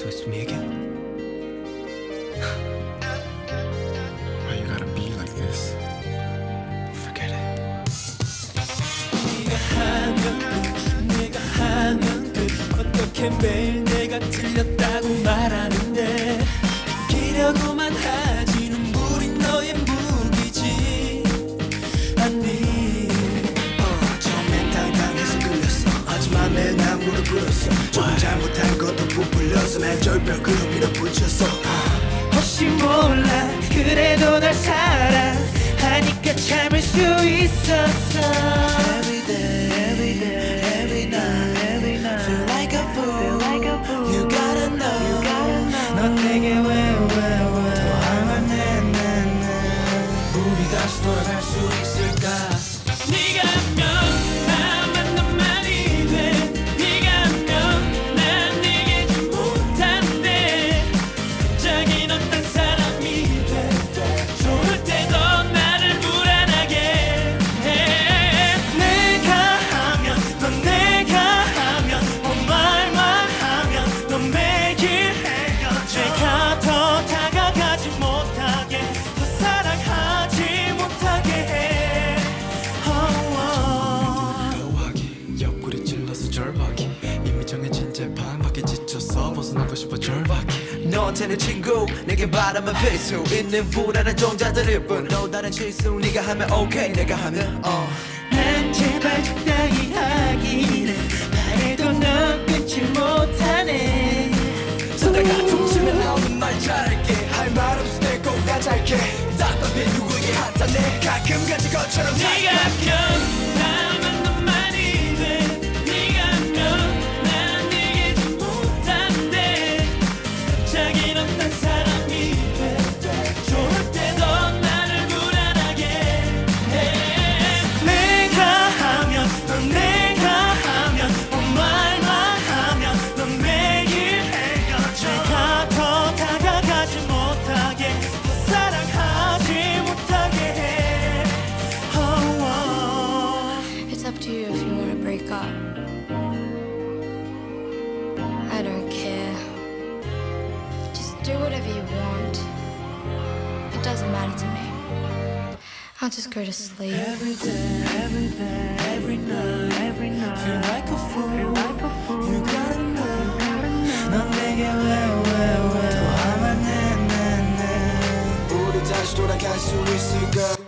So it's me again. Why you gotta be like this? Forget it. 네가 하면 끝 내가 하면 끝 어떻게 매일 내가 틀렸다고 말하는 난 절벽 그 밀어붙였어 혹시 몰라. 그래도 날 사랑하니까 참을 수 있었어 정해진 재판 밖에 지쳐서 벗어나고 싶어 절박이 너한테는 친구 내게 바라만 필수 있는 불안한 종자들일 뿐또 다른 실수 네가 하면 오케이 내가 하면 어난 제발 적당히 하기를 바래도 넌 끊지 못하네. 서다가 퉁치면 나오는 말 잘할게. 할 말 없을 때꼭나 잘게. 답답해 누구에게 핫하네 가끔 같은 것처럼 네가 하 It doesn't matter to me. I'll just go to sleep. Every day, every day, every night, every night. Feel like a fool. Feel like a fool. You gotta know. 우리 다시 돌아갈 수 있을까?